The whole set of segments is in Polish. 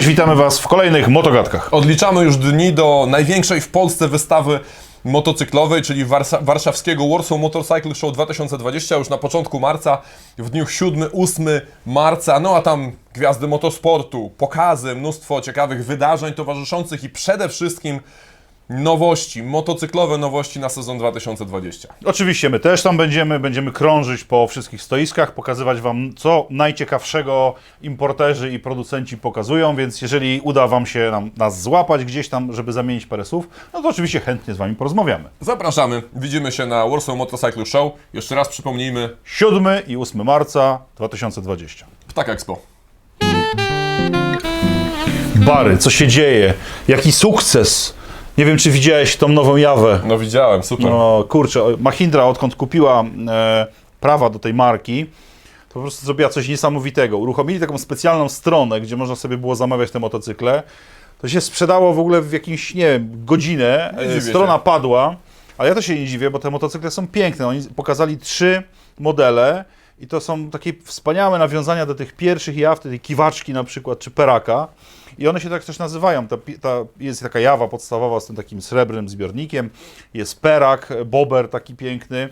Cześć. Witamy Was w kolejnych motogatkach. Odliczamy już dni do największej w Polsce wystawy motocyklowej, czyli Warsa- warszawskiego Warsaw Motorcycle Show 2020 już na początku marca, w dniu 7-8 marca. No a tam gwiazdy motosportu, pokazy, mnóstwo ciekawych wydarzeń towarzyszących i przede wszystkim nowości, motocyklowe nowości na sezon 2020. Oczywiście my też tam będziemy, będziemy krążyć po wszystkich stoiskach, pokazywać Wam co najciekawszego importerzy i producenci pokazują, więc jeżeli uda Wam się nam, nas złapać gdzieś tam, żeby zamienić parę słów, no to oczywiście chętnie z Wami porozmawiamy. Zapraszamy, widzimy się na Warsaw Motorcycle Show. Jeszcze raz przypomnijmy, 7 i 8 marca 2020. Ptak Expo. Bary, co się dzieje? Jaki sukces! Nie wiem, czy widziałeś tą nową jawę. No widziałem, super. No kurczę, Mahindra odkąd kupiła e, prawa do tej marki, to po prostu zrobiła coś niesamowitego. Uruchomili taką specjalną stronę, gdzie można sobie było zamawiać te motocykle. To się sprzedało w ogóle w jakąś, nie wiem, godzinę. Nie E, dziwię Strona się. padła, ale ja to się nie dziwię, bo te motocykle są piękne. Oni pokazali trzy modele i to są takie wspaniałe nawiązania do tych pierwszych jaw, tej kiwaczki na przykład, czy peraka. I one się tak też nazywają. Ta, ta, jest taka jawa podstawowa z tym takim srebrnym zbiornikiem. Jest perak, bober taki piękny.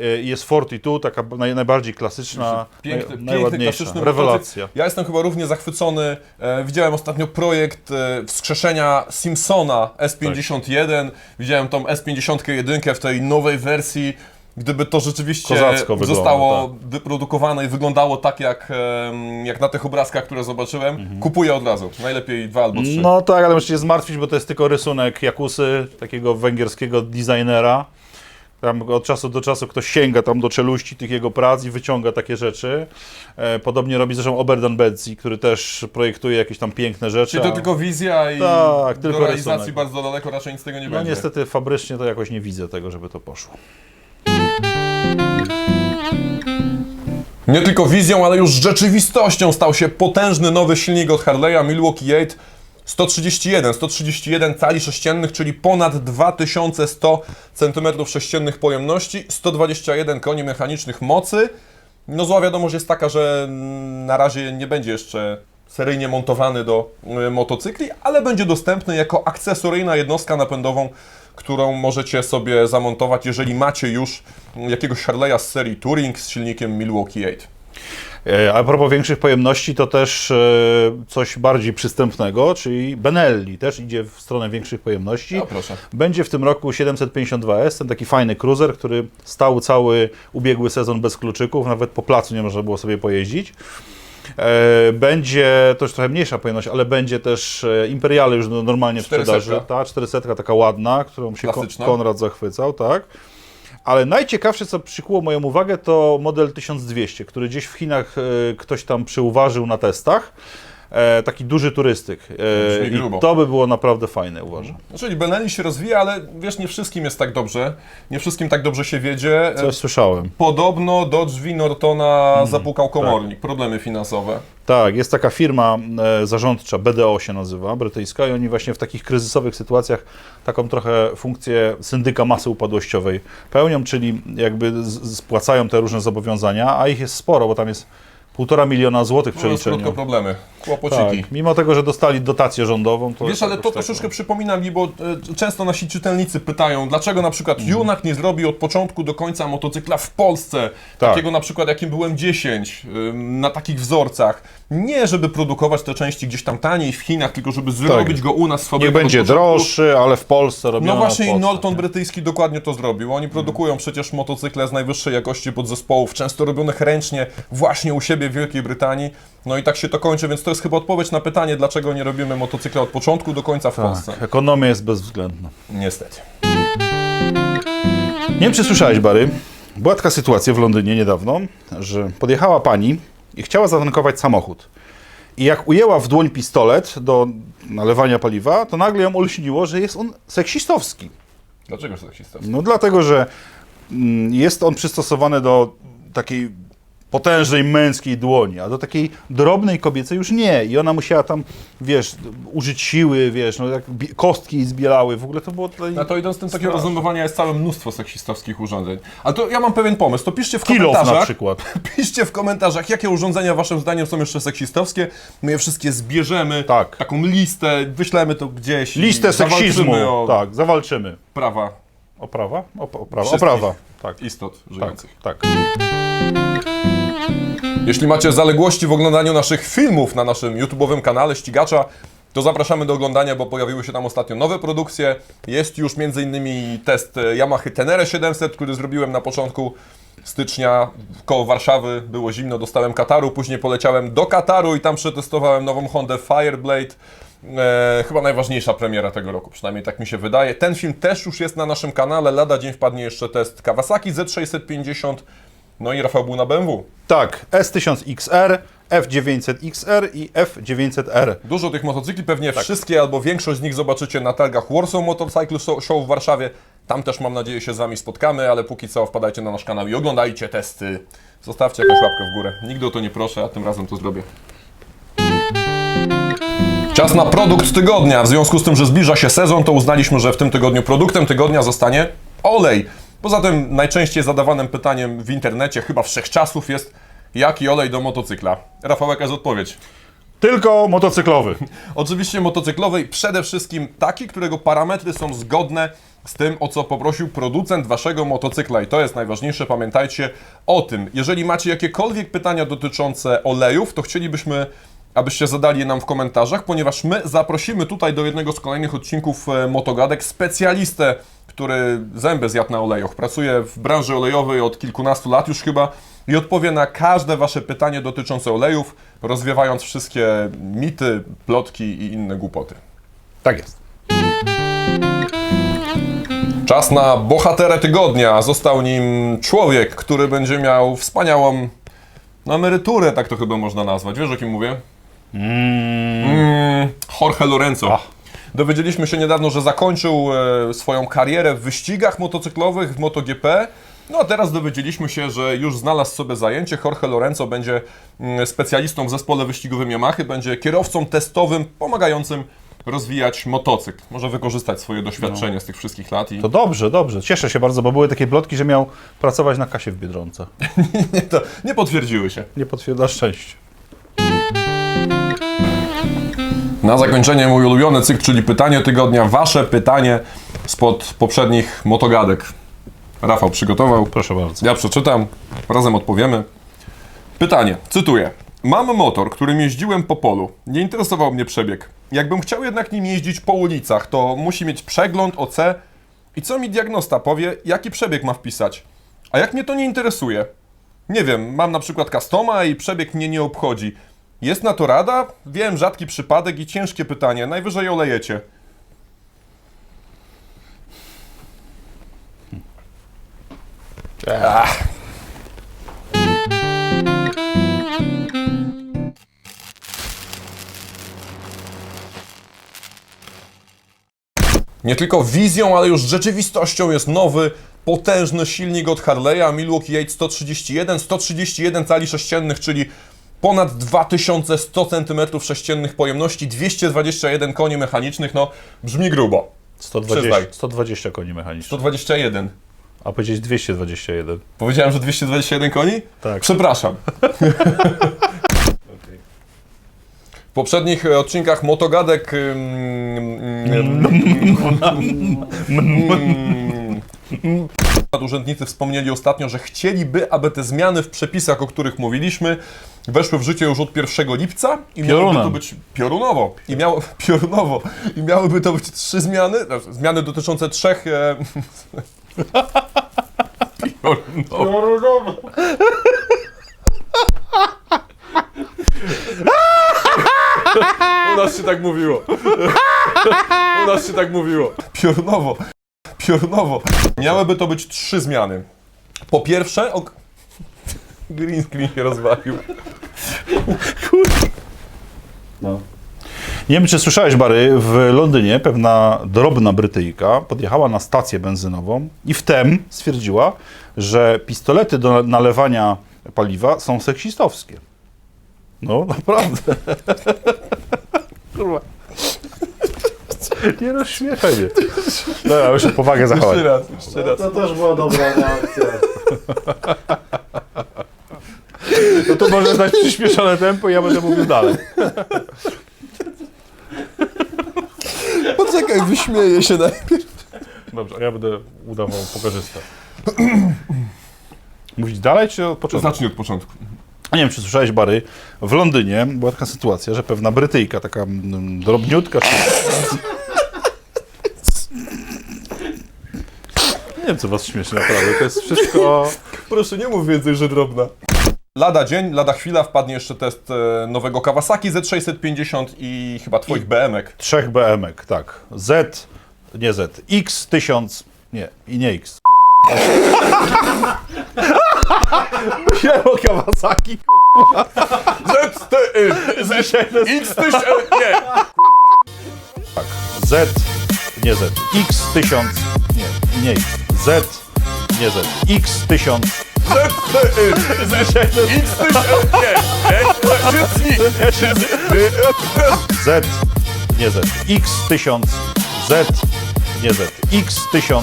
y, Jest Fortitude, taka naj, najbardziej klasyczna, Piękny, naj, piękny najładniejsza. klasyczny Rewelacja. Ja jestem chyba równie zachwycony. E, widziałem ostatnio projekt e, wskrzeszenia Simpsona S51. Widziałem tą S51 w tej nowej wersji. Gdyby to rzeczywiście Kozacko wygląda, zostało tak. wyprodukowane i wyglądało tak, jak, jak na tych obrazkach, które zobaczyłem, kupuję od razu. Najlepiej dwa albo trzy. Mhm. No tak, ale możecie się zmartwić, bo to jest tylko rysunek Jakusy, takiego węgierskiego designera. Tam od czasu do czasu ktoś sięga tam do czeluści tych jego prac i wyciąga takie rzeczy. E, podobnie robi zresztą Oberdan Bezzi, który też projektuje jakieś tam piękne rzeczy. Czyli to a- tylko wizja i Tak, do tylko realizacji rysunek. bardzo daleko raczej nic z tego nie No będzie. niestety fabrycznie to jakoś nie widzę tego, żeby to poszło. Nie tylko wizją, ale już rzeczywistością stał się potężny nowy silnik od Harley'a Milwaukee 8 131, 131 cali sześciennych, czyli ponad 2100 cm3 pojemności, 121 koni mechanicznych mocy. No zła wiadomość jest taka, że na razie nie będzie jeszcze seryjnie montowany do y, motocykli, ale będzie dostępny jako akcesoryjna jednostka napędową, którą możecie sobie zamontować, jeżeli macie już jakiegoś Harley'a z serii Touring z silnikiem Milwaukee 8. E, A propos większych pojemności, to też e, coś bardziej przystępnego, czyli Benelli też idzie w stronę większych pojemności. No. Będzie w tym roku 752S, ten taki fajny cruiser, który stał cały ubiegły sezon bez kluczyków, nawet po placu nie można było sobie pojeździć. E, Będzie, to już trochę mniejsza pojemność, ale będzie też e, Imperiale już no- normalnie w 400. sprzedaży. Ta 400 taka ładna, którą się Klasyczna. Konrad zachwycał, tak. Ale najciekawsze, co przykuło moją uwagę, to model 1200, który gdzieś w Chinach e, ktoś tam przyuważył na testach. E, taki duży turystyk. E, Brzmi grubo. I to by było naprawdę fajne, uważam. No, Czyli Benelli się rozwija, ale wiesz, nie wszystkim jest tak dobrze. Nie wszystkim tak dobrze się wiedzie. Coś słyszałem. Podobno do drzwi Nortona zapukał komornik. Problemy finansowe. Tak, jest taka firma e, zarządcza, BDO się nazywa, brytyjska, i oni właśnie w takich kryzysowych sytuacjach taką trochę funkcję syndyka masy upadłościowej pełnią, czyli jakby z- spłacają te różne zobowiązania, a ich jest sporo, bo tam jest półtora miliona złotych krótko, przeliczeniu. problemy. Kłopociki. Tak, mimo tego, że dostali dotację rządową, to... Wiesz, ale to tak, troszeczkę no. przypomina mi, bo e, często nasi czytelnicy pytają, dlaczego na przykład Mhm. Junak nie zrobi od początku do końca motocykla w Polsce, Tak. takiego na przykład jakim byłem 10, ym, na takich wzorcach. Nie żeby produkować te części gdzieś tam taniej w Chinach, tylko żeby zrobić go u nas w fabryce Tak. Niech będzie droższy, ale w Polsce robione No właśnie podstaw, Norton nie? brytyjski dokładnie to zrobił. Oni produkują przecież motocykle z najwyższej jakości podzespołów, często robionych ręcznie właśnie u siebie w Wielkiej Brytanii. No i tak się to kończy, więc to jest chyba odpowiedź na pytanie, dlaczego nie robimy motocykla od początku do końca w Polsce. Tak, ekonomia jest bezwzględna. Niestety. Nie wiem, czy słyszałeś, Bary. Była taka sytuacja w Londynie niedawno, że podjechała pani i chciała zatankować samochód. I jak ujęła w dłoń pistolet do nalewania paliwa, to nagle ją olśniło, że jest on seksistowski. Dlaczego seksista? No dlatego, że mm, jest on przystosowany do takiej potężnej męskiej dłoni, a do takiej drobnej kobiecej już nie. I ona musiała tam, wiesz, użyć siły, wiesz, no jak kostki jej zbielały. W ogóle to było tutaj... No to idąc z tym takiego rozumowania jest całe mnóstwo seksistowskich urządzeń. A to ja mam pewien pomysł, to piszcie w Kilof komentarzach. na przykład. Piszcie w komentarzach, jakie urządzenia waszym zdaniem są jeszcze seksistowskie. My je wszystkie zbierzemy. Tak. Taką listę, wyślemy to gdzieś. Listę seksizmu. O Tak, zawalczymy. prawa O prawa? O, o prawa. O Wszystkich. prawa. Tak, istot tak, żyjących. tak. Jeśli macie zaległości w oglądaniu naszych filmów na naszym YouTube'owym kanale Ścigacza, to zapraszamy do oglądania, bo pojawiły się tam ostatnio nowe produkcje. Jest już m.in. test e, Yamaha Tenere 700, który zrobiłem na początku stycznia koło Warszawy. Było zimno, dostałem Kataru, później poleciałem do Kataru i tam przetestowałem nową Hondę Fireblade. E, chyba najważniejsza premiera tego roku, przynajmniej tak mi się wydaje. Ten film też już jest na naszym kanale, lada dzień wpadnie jeszcze test Kawasaki Z650, no i Rafał był na BMW. Tak, S1000XR, F900XR i F900R. Dużo tych motocykli, pewnie wszystkie albo większość z nich zobaczycie na targach Warsaw Motorcycle Show- Show w Warszawie. Tam też mam nadzieję się z Wami spotkamy, ale póki co wpadajcie na nasz kanał i oglądajcie testy. Zostawcie jakąś łapkę w górę. Nigdy o to nie proszę, a tym razem to zrobię. Czas na produkt tygodnia. W związku z tym, że zbliża się sezon, to uznaliśmy, że w tym tygodniu produktem tygodnia zostanie olej. Poza tym najczęściej zadawanym pytaniem w internecie, chyba wszechczasów jest jaki olej do motocykla? Rafał, jaka jest odpowiedź? Tylko motocyklowy. Oczywiście motocyklowej, przede wszystkim taki, którego parametry są zgodne z tym, o co poprosił producent waszego motocykla. I to jest najważniejsze, pamiętajcie o tym. Jeżeli macie jakiekolwiek pytania dotyczące olejów, to chcielibyśmy, abyście zadali je nam w komentarzach, ponieważ my zaprosimy tutaj do jednego z kolejnych odcinków e, Motogadek specjalistę, który zęby zjadł na olejach. Pracuje w branży olejowej od kilkunastu lat już chyba i odpowie na każde wasze pytanie dotyczące olejów, rozwiewając wszystkie mity, plotki i inne głupoty. Tak jest. Czas na bohaterę tygodnia. Został nim człowiek, który będzie miał wspaniałą no, emeryturę, tak to chyba można nazwać. Wiesz o kim mówię? Mm, Jorge Lorenzo. Dowiedzieliśmy się niedawno, że zakończył e, swoją karierę w wyścigach motocyklowych w MotoGP. No a teraz dowiedzieliśmy się, że już znalazł sobie zajęcie. Jorge Lorenzo będzie mm, specjalistą w zespole wyścigowym Yamaha, będzie kierowcą testowym pomagającym rozwijać motocykl. Może wykorzystać swoje doświadczenie z tych wszystkich lat i To dobrze, dobrze. Cieszę się bardzo, bo były takie plotki, że miał pracować na kasie w Biedronce. nie, to nie potwierdziły się. Nie potwierdza szczęście. Na zakończenie mój ulubiony cykl, czyli pytanie tygodnia. Wasze pytanie spod poprzednich motogadek. Rafał przygotował. Proszę bardzo. Ja przeczytam, razem odpowiemy. Pytanie, cytuję. Mam motor, którym jeździłem po polu. Nie interesował mnie przebieg. Jakbym chciał jednak nim jeździć po ulicach, to musi mieć przegląd OC i co mi diagnosta powie, jaki przebieg ma wpisać. A jak mnie to nie interesuje? Nie wiem, mam na przykład customa i przebieg mnie nie obchodzi. Jest na to rada? Wiem, rzadki przypadek i ciężkie pytanie. Najwyżej olejecie. Ach. Nie tylko wizją, ale już rzeczywistością jest nowy, potężny silnik od Harley'a Milwaukee 8 131, 131 cali sześciennych, czyli ponad 2100 cm3 pojemności, 221 koni mechanicznych, no brzmi grubo. 120, Przyznaj. 120 koni mechanicznych. 121. A powiedzieć 221. Powiedziałem, że 221 koni? Tak. Przepraszam. W poprzednich e, odcinkach Motogadek ym, ym, ym, urzędnicy wspomnieli ostatnio, że chcieliby, aby te zmiany w przepisach, o których mówiliśmy, weszły w życie już od 1 lipca i Piorunem. to być piorunowo. I miało, piorunowo. I miałyby to być trzy zmiany, znaczy, zmiany dotyczące trzech e, piorunowo. U nas się tak mówiło. U nas się tak mówiło. Piorunowo. Piorunowo. Miałyby to być trzy zmiany. Po pierwsze, ok... green screen się rozwalił. Nie wiem, czy słyszałeś, Bary, w Londynie pewna drobna Brytyjka podjechała na stację benzynową i wtem stwierdziła, że pistolety do nalewania paliwa są seksistowskie. No, naprawdę. Kurwa. Nie rozśmieszaj mnie. Dobra, muszę powagę zachować. Jeszcze raz, jeszcze raz. To też była dobra reakcja. No to może dać przyspieszone tempo i ja będę mówił dalej. Poczekaj, wyśmieję się najpierw. Dobrze, a ja będę udawał pokarzystę. Mówić dalej, czy od początku? Zacznij od początku. Nie wiem, czy słyszałeś, Bary, w Londynie była taka sytuacja, że pewna Brytyjka, taka mm, drobniutka... Nie wiem, co was śmieszy, naprawdę. To jest wszystko... Proszę, nie mów więcej, że drobna. Lada dzień, lada chwila wpadnie jeszcze test e, nowego Kawasaki Z650 i chyba twoich BM-ek. Trzech BM-ek, tak. Z, nie Z, X1000, nie, i nie X. Myślałem o Kawasaki. Z, T, y, Z, X, tyś, e, nie. Tak, Z, nie Z, X1000, nie, i nie X. Z, nie Z, X1000, Z, T, y. Z, nie Z, X1000, Z, nie Z, X1000,